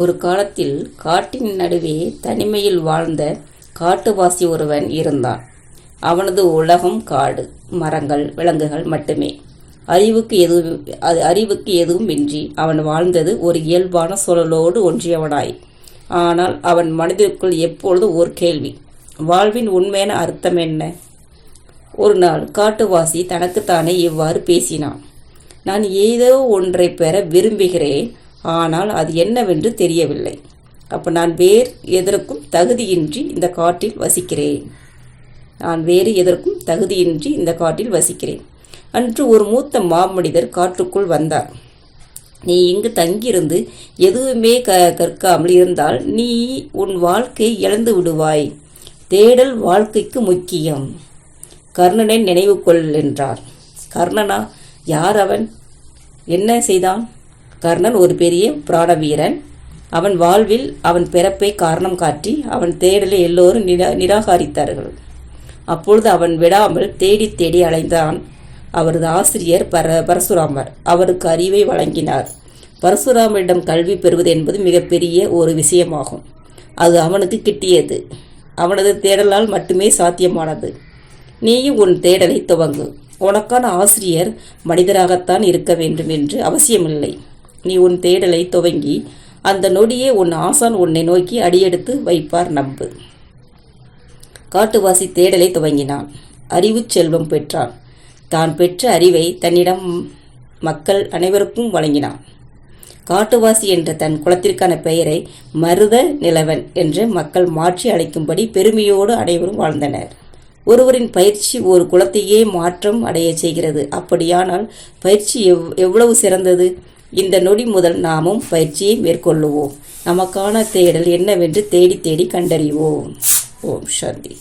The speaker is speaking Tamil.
ஒரு காலத்தில் காட்டின் நடுவே தனிமையில் வாழ்ந்த காட்டுவாசி ஒருவன் இருந்தான். அவனது உலகம் காடு மரங்கள் விலங்குகள் மட்டுமே. அறிவுக்கு எதுவும் அது அறிவுக்கு எதுவும் இன்றி அவன் வாழ்ந்தது ஒரு இயல்பான சூழலோடு ஒன்றியவனாய். ஆனால் அவன் மனதிற்குள் எப்பொழுதும் ஒரு கேள்வி வாழ்வின் உண்மையான அர்த்தம் என்ன? ஒரு நாள் காட்டுவாசி தனக்குத்தானே இவ்வாறு பேசினான். நான் ஏதோ ஒன்றை பெற விரும்புகிறேன் ஆனால் அது என்னவென்று தெரியவில்லை. அப்போ நான் வேறு எதற்கும் தகுதியின்றி இந்த காட்டில் வசிக்கிறேன். நான் வேறு எதற்கும் தகுதியின்றி இந்த காட்டில் வசிக்கிறேன். அன்று ஒரு மூத்த மாமனிதர் காட்டுக்குள் வந்தார். நீ இங்கு தங்கியிருந்து எதுவுமே க கற்காமல் இருந்தால் நீ உன் வாழ்க்கை இழந்து விடுவாய். தேடல் வாழ்க்கைக்கு முக்கியம். கர்ணனை நினைவு கொள் என்றார். கர்ணனா யார் அவன்? என்ன செய்தான்? கர்ணன் ஒரு பெரிய பிராண வீரன். அவன் வாழ்வில் அவன் பிறப்பை காரணம் காட்டி அவன் தேடலை எல்லோரும் நிரா நிராகரித்தார்கள். அப்பொழுது அவன் விடாமல் தேடி தேடி அலைந்தான். அவரது ஆசிரியர் பர பரசுராமர் அவருக்கு அறிவை வழங்கினார். பரசுராமரிடம் கல்வி பெறுவது என்பது மிகப்பெரிய ஒரு விஷயமாகும். அது அவனுக்கு கிட்டியது. அவனது தேடலால் மட்டுமே சாத்தியமானது. நீயும் உன் தேடலை துவங்கு. உனக்கான ஆசிரியர் மனிதராகத்தான் இருக்க வேண்டும் என்று அவசியமில்லை. நீ உன் தேடலை துவங்கி அந்த நொடியே உன் ஆசான் உன்னை நோக்கி அடியெடுத்து வைப்பார் நம்பு. காட்டுவாசி தேடலை துவங்கினான். அறிவுச் செல்வம் பெற்றான். தான் பெற்ற அறிவை தன்னிடம் மக்கள் அனைவருக்கும் வழங்கினான். காட்டுவாசி என்ற தன் குலத்திற்கான பெயரை மருத நிலவன் என்று மக்கள் மாற்றி அழைக்கும்படி பெருமையோடு அனைவரும் வாழ்ந்தனர். ஒருவரின் பயிற்சி ஒரு குலத்தையே மாற்றம் அடையச் செய்கிறது. அப்படியானால் பயிற்சி எவ் எவ்வளவு சிறந்தது? இந்த நொடி முதல் நாமும் பயிற்சியை மேற்கொள்ளுவோம். நமக்கான தேடல் என்னவென்று தேடி தேடி கண்டறிவோம். ஓம் சாந்தி.